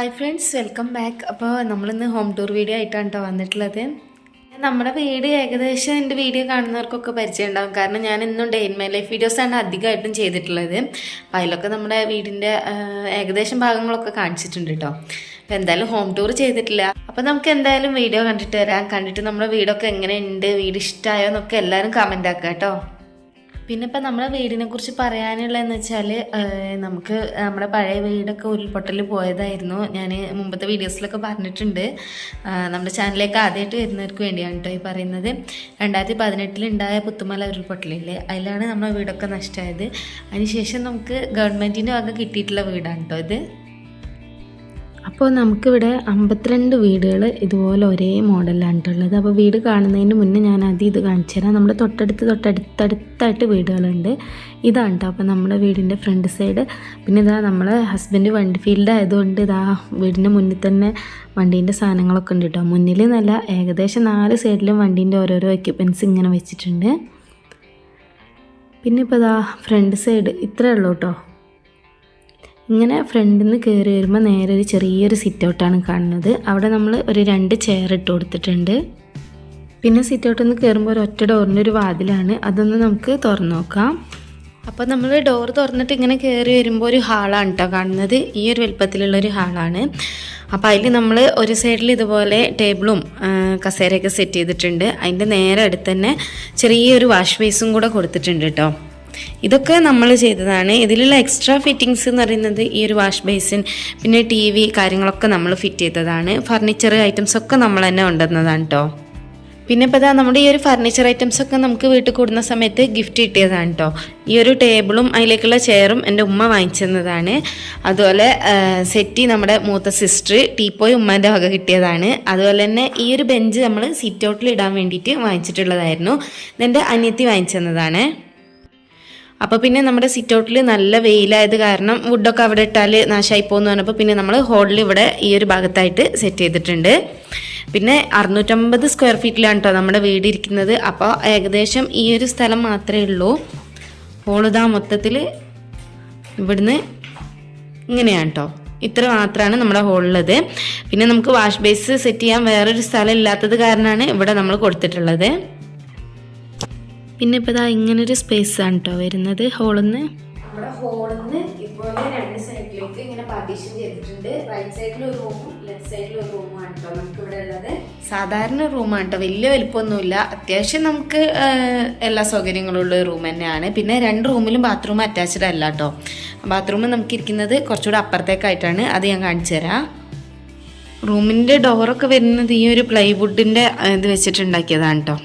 Hi friends welcome back അപ്പോൾ നമ്മളിന്ന് home tour video ആയിട്ടാണ് കേട്ടോ വന്നിട്ടുള്ളത്. നമ്മുടെ വീട് ഏകദേശം എന്റെ വീഡിയോ കാണുന്നവർക്കൊക്കെ പരിചയം ഉണ്ടാകും കാരണം ഞാൻ ഇന്നും ഡേ ഇൻ മൈ ലൈഫ് വീഡിയോസാണ് അധികമായിട്ടും ചെയ്തിട്ടുള്ളത്. അപ്പോൾ അതിലൊക്കെ നമ്മുടെ വീടിന്റെ ഏകദേശം ഭാഗങ്ങളൊക്കെ കാണിച്ചിട്ടുണ്ട് കേട്ടോ അപ്പോൾ എന്തായാലും ഹോം ടൂർ ചെയ്തിട്ടില്ല. അപ്പോൾ നമുക്ക് എന്തായാലും വീഡിയോ കണ്ടിട്ട് വരാം. കണ്ടിട്ട് നമ്മുടെ വീടൊക്കെ എങ്ങനെയുണ്ട് വീട് ഇഷ്ടമായോ എന്നൊക്കെ എല്ലാവരും കമന്റ് ആക്കുക കേട്ടോ പിന്നെ ഇപ്പം നമ്മുടെ വീടിനെ കുറിച്ച് പറയാനുള്ളതെന്ന് വെച്ചാൽ നമുക്ക് നമ്മുടെ പഴയ വീടൊക്കെ ഉരുൾപൊട്ടൽ പോയതായിരുന്നു. ഞാൻ മുമ്പത്തെ വീഡിയോസിലൊക്കെ പറഞ്ഞിട്ടുണ്ട്. നമ്മുടെ ചാനലിലേക്ക് ആദ്യമായിട്ട് വരുന്നവർക്ക് വേണ്ടിയാണ് കേട്ടോ ഈ പറയുന്നത്. രണ്ടായിരത്തി പതിനെട്ടിലുണ്ടായ പുത്തുമല ഉരുൾപൊട്ടലില്ലേ? അതിലാണ് നമ്മുടെ വീടൊക്കെ നഷ്ടമായത് അതിനുശേഷം നമുക്ക് ഗവൺമെന്റിന്റെ വക കിട്ടിയിട്ടുള്ള വീടാണ് കേട്ടോ ഇത്. അപ്പോൾ നമുക്കിവിടെ അമ്പത്തിരണ്ട് വീടുകൾ ഇതുപോലെ ഒരേ മോഡലാണിട്ടുള്ളത് അപ്പോൾ വീട് കാണുന്നതിന് മുന്നേ ഞാൻ ആദ്യം ഇത് കാണിച്ചു തരാം. നമ്മുടെ തൊട്ടടുത്ത് തൊട്ടടുത്തടുത്തായിട്ട് വീടുകളുണ്ട്. ഇതാണ് കേട്ടോ അപ്പോൾ നമ്മുടെ വീടിന്റെ ഫ്രണ്ട് സൈഡ്. പിന്നെ ഇതാ നമ്മളെ ഹസ്ബൻഡ് വണ്ടി ഫീൽഡ് ആയതുകൊണ്ട് ഇതാ വീടിന്റെ മുന്നിൽ തന്നെ വണ്ടീന്റെ സാധനങ്ങളൊക്കെ ഉണ്ട് കേട്ടോ മുന്നിൽ നല്ല ഏകദേശം നാല് സൈഡിലും വണ്ടീന്റെ ഓരോരോ എക്യുപ്മെന്റ്സ് ഇങ്ങനെ വെച്ചിട്ടുണ്ട്. പിന്നെ ഇപ്പോൾ ഇതാ ഫ്രണ്ട് സൈഡ് ഇത്രയേ ഉള്ളൂ കേട്ടോ ഇങ്ങനെ ഫ്രണ്ടിൽ നിന്ന് കയറി വരുമ്പോൾ നേരെ ഒരു ചെറിയൊരു സിറ്റ് ഔട്ടാണ് കാണുന്നത്. അവിടെ നമ്മൾ ഒരു രണ്ട് ചെയർ ഇട്ട് കൊടുത്തിട്ടുണ്ട്. പിന്നെ സിറ്റ് ഔട്ടിൽ നിന്ന് കയറുമ്പോൾ ഒരു ഒറ്റ ഡോറിന്റെ ഒരു വാതിലാണ്. അതൊന്ന് നമുക്ക് തുറന്നു നോക്കാം അപ്പോൾ നമ്മൾ ഡോർ തുറന്നിട്ട് ഇങ്ങനെ കയറി വരുമ്പോൾ ഒരു ഹാളാണ് കേട്ടോ കാണുന്നത്. ഈ ഒരു വലുപ്പത്തിലുള്ള ഒരു ഹാളാണ് അപ്പോൾ അതിൽ നമ്മൾ ഒരു സൈഡിൽ ഇതുപോലെ ടേബിളും കസേരയൊക്കെ സെറ്റ് ചെയ്തിട്ടുണ്ട്. അതിന്റെ നേരെ അടുത്ത് തന്നെ ചെറിയൊരു വാഷ് ബേസും കൂടെ കൊടുത്തിട്ടുണ്ട് കേട്ടോ ഇതൊക്കെ നമ്മൾ ചെയ്തതാണ്. ഇതിലുള്ള എക്സ്ട്രാ ഫിറ്റിങ്സ് എന്ന് പറയുന്നത് ഈ ഒരു വാഷ് ബേസിൻ പിന്നെ ടി വി കാര്യങ്ങളൊക്കെ നമ്മൾ ഫിറ്റ് ചെയ്തതാണ്. ഫർണിച്ചർ ഐറ്റംസ് ഒക്കെ നമ്മൾ തന്നെ കൊണ്ടുവന്നതാണ് കേട്ടോ പിന്നെ ഇപ്പോൾ ഇതാ നമ്മുടെ ഈ ഒരു ഫർണിച്ചർ ഐറ്റംസ് ഒക്കെ നമുക്ക് വീട്ടിൽ കൂടുന്ന സമയത്ത് ഗിഫ്റ്റ് കിട്ടിയതാണ് കേട്ടോ ഈ ഒരു ടേബിളും അതിലേക്കുള്ള ചെയറും എന്റെ ഉമ്മ വാങ്ങിച്ചതാണ് അതുപോലെ സെറ്റി നമ്മുടെ മൂത്ത സിസ്റ്റർ ടീപ്പോയി ഉമ്മേന്റെ വക കിട്ടിയതാണ്. അതുപോലെ തന്നെ ഈ ഒരു ബെഞ്ച് നമ്മൾ സിറ്റ് ഔട്ടിൽ ഇടാൻ വേണ്ടിയിട്ട് വാങ്ങിച്ചിട്ടുള്ളതായിരുന്നു. ഇതെന്റെ അനിയത്തി വാങ്ങിച്ചതാണ് അപ്പോൾ പിന്നെ നമ്മുടെ സിറ്റ് ഔട്ടിൽ നല്ല വെയിലായത് കാരണം വുഡൊക്കെ അവിടെ ഇട്ടാൽ നാശമായി പോകുന്നു പറഞ്ഞപ്പോൾ പിന്നെ നമ്മൾ ഹോളിൽ ഇവിടെ ഈ ഒരു ഭാഗത്തായിട്ട് സെറ്റ് ചെയ്തിട്ടുണ്ട്. പിന്നെ അറുന്നൂറ്റമ്പത് സ്ക്വയർ ഫീറ്റിലാണ് കേട്ടോ നമ്മുടെ വീട് ഇരിക്കുന്നത്. അപ്പോൾ ഏകദേശം ഈ ഒരു സ്ഥലം മാത്രമേ ഉള്ളൂ. ഹോളിതാ മൊത്തത്തിൽ ഇവിടുന്ന് ഇങ്ങനെയാണ് കേട്ടോ ഇത്ര മാത്രമാണ് നമ്മുടെ ഹോളിലുള്ളത് പിന്നെ നമുക്ക് വാഷ് ബേസ് സെറ്റ് ചെയ്യാൻ വേറൊരു സ്ഥലം ഇല്ലാത്തത് കാരണമാണ് ഇവിടെ നമ്മൾ കൊടുത്തിട്ടുള്ളത്. പിന്നെ ഇപ്പോൾ ഇതാ ഇങ്ങനൊരു സ്പേസ് ആണ് കേട്ടോ വരുന്നത്. ഹോളിൽ നിന്ന് നമ്മുടെ ഹോളിൽ നിന്ന് ഇതുപോലെ രണ്ട് സൈഡിലേക്ക് ഇങ്ങനെ പാർട്ടീഷൻ ചെയ്തിട്ടുണ്ട്. റൈറ്റ് സൈഡിൽ ഒരു റൂമും ലെഫ്റ്റ് സൈഡിൽ ഒരു റൂമാണ് കേട്ടോ നമുക്ക് ഇവിടെ ഉള്ളത്. സാധാരണ റൂമാണ് കേട്ടോ വലിയ വലിപ്പമൊന്നുമില്ല. അത്യാവശ്യം നമുക്ക് എല്ലാ സൗകര്യങ്ങളുള്ള റൂം തന്നെയാണ്. പിന്നെ രണ്ട് റൂമിലും ബാത്റൂം അറ്റാച്ച്ഡ് അല്ല കേട്ടോ ബാത്റൂം നമുക്ക് ഇരിക്കുന്നത് കുറച്ചുകൂടെ അപ്പുറത്തേക്കായിട്ടാണ്. അത് ഞാൻ കാണിച്ചു തരാം. റൂമിന്റെ ഡോറൊക്കെ വരുന്നത് ഈ ഒരു പ്ലൈവുഡിന്റെ ഇത് വെച്ചിട്ടുണ്ടാക്കിയതാണ് കേട്ടോ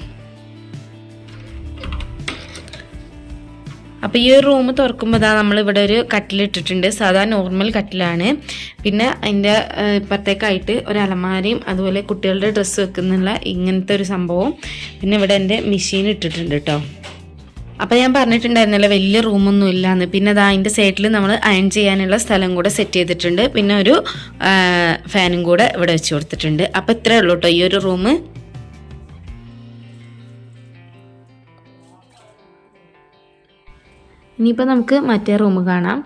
അപ്പോൾ ഈ ഒരു റൂം തുറക്കുമ്പോൾ ഇതാ നമ്മളിവിടെ ഒരു കട്ടിലിട്ടിട്ടുണ്ട് സാധാ നോർമൽ കട്ടിലാണ്. പിന്നെ അതിന്റെ ഇപ്പുറത്തേക്കായിട്ട് ഒരു അലമാരയും അതുപോലെ കുട്ടികളുടെ ഡ്രസ്സ് വെക്കുന്നുള്ള ഇങ്ങനത്തെ ഒരു സംഭവം. പിന്നെ ഇവിടെ എന്റെ മെഷീൻ ഇട്ടിട്ടുണ്ട് കേട്ടോ. അപ്പോൾ ഞാൻ പറഞ്ഞിട്ടുണ്ടായിരുന്നല്ലോ വലിയ റൂമൊന്നും ഇല്ലാന്ന്. പിന്നെ അത് അതിന്റെ സൈഡിൽ നമ്മൾ അയൺ ചെയ്യാനുള്ള സ്ഥലം കൂടെ സെറ്റ് ചെയ്തിട്ടുണ്ട്. പിന്നെ ഒരു ഫാനും കൂടെ ഇവിടെ വെച്ച് കൊടുത്തിട്ടുണ്ട്. അപ്പോൾ ഇത്രയേ ഉള്ളൂ കേട്ടോ ഈ ഒരു റൂം. ഇനിയിപ്പോൾ നമുക്ക് മറ്റേ റൂം കാണാം.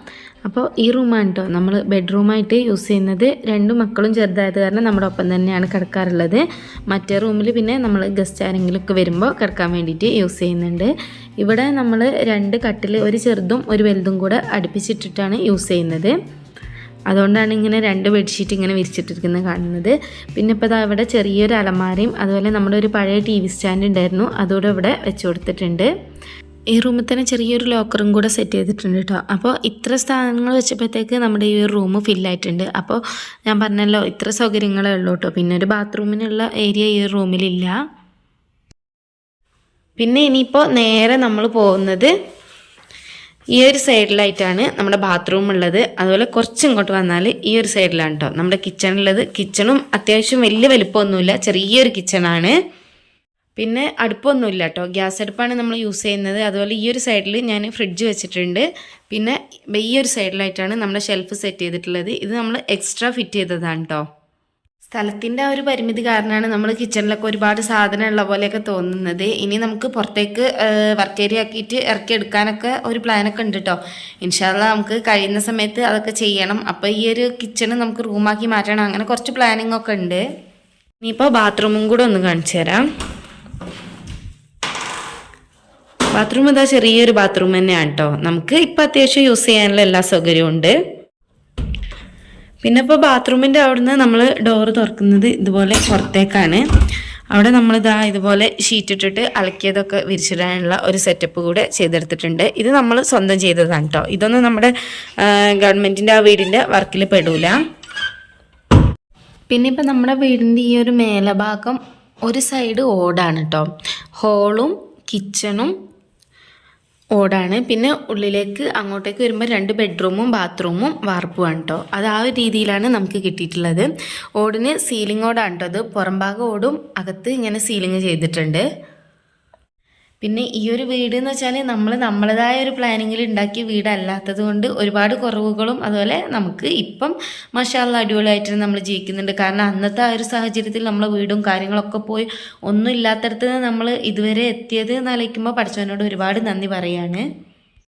അപ്പോൾ ഈ റൂമാണ് കേട്ടോ നമ്മൾ ബെഡ്റൂമായിട്ട് യൂസ് ചെയ്യുന്നത് രണ്ട് മക്കളും ചെറുതായത് കാരണം നമ്മുടെ ഒപ്പം തന്നെയാണ് കിടക്കാറുള്ളത്. മറ്റേ റൂമിൽ പിന്നെ നമ്മൾ ഗസ്റ്റ് ആരെങ്കിലും ഒക്കെ വരുമ്പോൾ കിടക്കാൻ വേണ്ടിയിട്ട് യൂസ് ചെയ്യുന്നുണ്ട്. ഇവിടെ നമ്മൾ രണ്ട് കട്ടിൽ ഒരു ചെറുതും ഒരു വലുതും കൂടെ അടുപ്പിച്ചിട്ടിട്ടാണ് യൂസ് ചെയ്യുന്നത്. അതുകൊണ്ടാണ് ഇങ്ങനെ രണ്ട് ബെഡ്ഷീറ്റ് ഇങ്ങനെ വിരിച്ചിട്ടിരിക്കുന്നത് കാണുന്നത്. പിന്നെ ഇപ്പോൾ ദാ ഇവിടെ ചെറിയൊരു അലമാരയും അതുപോലെ നമ്മുടെ ഒരു പഴയ ടി വി സ്റ്റാൻഡ് ഉണ്ടായിരുന്നു. അതുകൂടെ ഇവിടെ വെച്ച് കൊടുത്തിട്ടുണ്ട്. ഈ റൂമിൽ തന്നെ ചെറിയൊരു ലോക്കറും കൂടെ സെറ്റ് ചെയ്തിട്ടുണ്ട് കേട്ടോ. അപ്പോൾ ഇത്ര സ്ഥാനങ്ങൾ വെച്ചപ്പോഴത്തേക്ക് നമ്മുടെ ഈ ഒരു റൂം ഫില്ലായിട്ടുണ്ട് അപ്പോൾ ഞാൻ പറഞ്ഞല്ലോ ഇത്ര സൗകര്യങ്ങളേ ഉള്ളൂ കേട്ടോ. പിന്നെ ഒരു ബാത്റൂമിനുള്ള ഏരിയ ഈ ഒരു റൂമിലില്ല പിന്നെ ഇനിയിപ്പോൾ നേരെ നമ്മൾ പോകുന്നത് ഈ ഒരു സൈഡിലായിട്ടാണ് നമ്മുടെ ബാത്റൂം ഉള്ളത്. അതുപോലെ കുറച്ച് ഇങ്ങോട്ട് വന്നാൽ ഈ ഒരു സൈഡിലാണ് കേട്ടോ. നമ്മുടെ കിച്ചണുള്ളത് കിച്ചണും അത്യാവശ്യം വലിയ വലിപ്പമൊന്നുമില്ല. ചെറിയൊരു കിച്ചണാണ് പിന്നെ അടുപ്പൊന്നുമില്ല കേട്ടോ ഗ്യാസ് അടുപ്പാണ് നമ്മൾ യൂസ് ചെയ്യുന്നത്. അതുപോലെ ഈ ഒരു സൈഡിൽ ഞാൻ ഫ്രിഡ്ജ് വെച്ചിട്ടുണ്ട്. പിന്നെ ഈ ഒരു സൈഡിലായിട്ടാണ് നമ്മുടെ ഷെൽഫ് സെറ്റ് ചെയ്തിട്ടുള്ളത്. ഇത് നമ്മൾ എക്സ്ട്രാ ഫിറ്റ് ചെയ്തതാണ് കേട്ടോ സ്ഥലത്തിന്റെ ആ ഒരു പരിമിതി കാരണമാണ് നമ്മൾ കിച്ചണിലൊക്കെ ഒരുപാട് സാധനം ഉള്ള പോലെയൊക്കെ തോന്നുന്നത്. ഇനി നമുക്ക് പുറത്തേക്ക് വർക്ക് ഏരിയ ആക്കിയിട്ട് ഇറക്കി എടുക്കാനൊക്കെ ഒരു പ്ലാനൊക്കെ ഉണ്ട് കേട്ടോ ഇൻഷാല്ല നമുക്ക് കഴിയുന്ന സമയത്ത് അതൊക്കെ ചെയ്യണം. അപ്പോൾ ഈ ഒരു കിച്ചണ് നമുക്ക് റൂമാക്കി മാറ്റണം. അങ്ങനെ കുറച്ച് പ്ലാനിങ് ഒക്കെ ഉണ്ട്. ഇനിയിപ്പോൾ ബാത്റൂമും കൂടെ ഒന്ന് കാണിച്ചു തരാം. ബാത്റൂം ഇതാ ചെറിയൊരു ബാത്റൂം തന്നെയാണ് കേട്ടോ നമുക്ക് ഇപ്പം അത്യാവശ്യം യൂസ് ചെയ്യാനുള്ള എല്ലാ സൗകര്യവും ഉണ്ട്. പിന്നെ ഇപ്പോൾ ബാത്റൂമിന്റെ അവിടുന്ന് നമ്മൾ ഡോറ് തുറക്കുന്നത് ഇതുപോലെ പുറത്തേക്കാണ്. അവിടെ നമ്മളിതാ ഇതുപോലെ ഷീറ്റ് ഇട്ടിട്ട് അലക്കിയതൊക്കെ വിരിച്ചിടാനുള്ള ഒരു സെറ്റപ്പ് കൂടെ ചെയ്തെടുത്തിട്ടുണ്ട്. ഇത് നമ്മൾ സ്വന്തം ചെയ്തതാണ് കേട്ടോ ഇതൊന്നും നമ്മുടെ ഗവൺമെന്റിന്റെ ആ വീടിന്റെ വർക്കിൽ പെടൂല. പിന്നെ ഇപ്പം നമ്മുടെ വീടിന്റെ ഈ ഒരു മേലഭാഗം ഒരു സൈഡ് ഓടാണ് കേട്ടോ ഹോളും കിച്ചണും ഓടാണ്. പിന്നെ ഉള്ളിലേക്ക് അങ്ങോട്ടേക്ക് വരുമ്പോൾ രണ്ട് ബെഡ്റൂമും ബാത്റൂമും വാർപ്പുമാണ് കേട്ടോ അത് ആ ഒരു രീതിയിലാണ് നമുക്ക് കിട്ടിയിട്ടുള്ളത്. ഓടിന് സീലിംഗ് ഓടാണ് കേട്ടോ അത്. പുറംഭാഗം ഓടും അകത്ത് ഇങ്ങനെ സീലിംഗ് ചെയ്തിട്ടുണ്ട്. പിന്നെ ഈ ഒരു വീട് എന്ന് വെച്ചാൽ നമ്മൾ നമ്മളതായ ഒരു പ്ലാനിങ്ങിൽ ഉണ്ടാക്കിയ വീടല്ലാത്തത് കൊണ്ട് ഒരുപാട് കുറവുകളും അതുപോലെ നമുക്ക് ഇപ്പം മഷാല അടിപൊളിയായിട്ട് നമ്മൾ ജീവിക്കുന്നുണ്ട്. കാരണം അന്നത്തെ ആ ഒരു സാഹചര്യത്തിൽ നമ്മളെ വീടും കാര്യങ്ങളൊക്കെ പോയി ഒന്നും ഇല്ലാത്തടത്ത് നമ്മൾ ഇതുവരെ എത്തിയത് എന്നാലോചിക്കുമ്പോൾ പഠിച്ചവനോട് ഒരുപാട് നന്ദി പറയാണ്.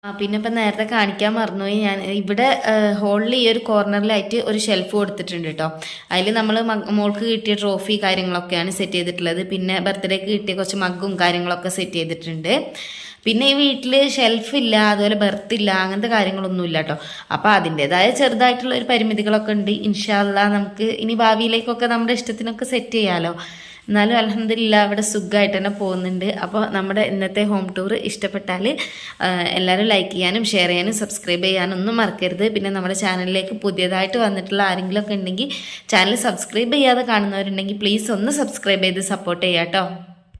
ആ പിന്നെ ഇപ്പം നേരത്തെ കാണിക്കാൻ മറന്നുപോയി. ഞാൻ ഇവിടെ ഹോളിൽ ഈ ഒരു കോർണറിലായിട്ട് ഒരു ഷെൽഫ് കൊടുത്തിട്ടുണ്ട് കേട്ടോ അതിൽ നമ്മൾ മോൾക്ക് കിട്ടിയ ട്രോഫി കാര്യങ്ങളൊക്കെയാണ് സെറ്റ് ചെയ്തിട്ടുള്ളത്. പിന്നെ ബർത്ത്ഡേക്ക് കിട്ടിയ കുറച്ച് മഗ്ഗും കാര്യങ്ങളൊക്കെ സെറ്റ് ചെയ്തിട്ടുണ്ട്. പിന്നെ ഈ വീട്ടിൽ ഷെൽഫില്ല അതുപോലെ ബർത്ത് ഇല്ല അങ്ങനത്തെ കാര്യങ്ങളൊന്നും ഇല്ല കേട്ടോ അപ്പോൾ അതിന്റെതായ ചെറുതായിട്ടുള്ള ഒരു പരിമിതികളൊക്കെ ഉണ്ട്. ഇൻഷാല്ല നമുക്ക് ഇനി ഭാവിയിലേക്കൊക്കെ നമ്മുടെ ഇഷ്ടത്തിനൊക്കെ സെറ്റ് ചെയ്യാമല്ലോ എന്നാലും അലഹമില്ല അവിടെ സുഖമായിട്ട് തന്നെ പോകുന്നുണ്ട്. അപ്പോൾ നമ്മുടെ ഇന്നത്തെ ഹോം ടൂർ ഇഷ്ടപ്പെട്ടാൽ എല്ലാവരും ലൈക്ക് ചെയ്യാനും ഷെയർ ചെയ്യാനും സബ്സ്ക്രൈബ് ചെയ്യാനും ഒന്നും മറക്കരുത്. പിന്നെ നമ്മുടെ ചാനലിലേക്ക് പുതിയതായിട്ട് വന്നിട്ടുള്ള ആരെങ്കിലും ഒക്കെ ഉണ്ടെങ്കിൽ ചാനൽ സബ്സ്ക്രൈബ് ചെയ്യാതെ കാണുന്നവരുണ്ടെങ്കിൽ പ്ലീസ് ഒന്ന് സബ്സ്ക്രൈബ് ചെയ്ത് സപ്പോർട്ട് ചെയ്യാം കേട്ടോ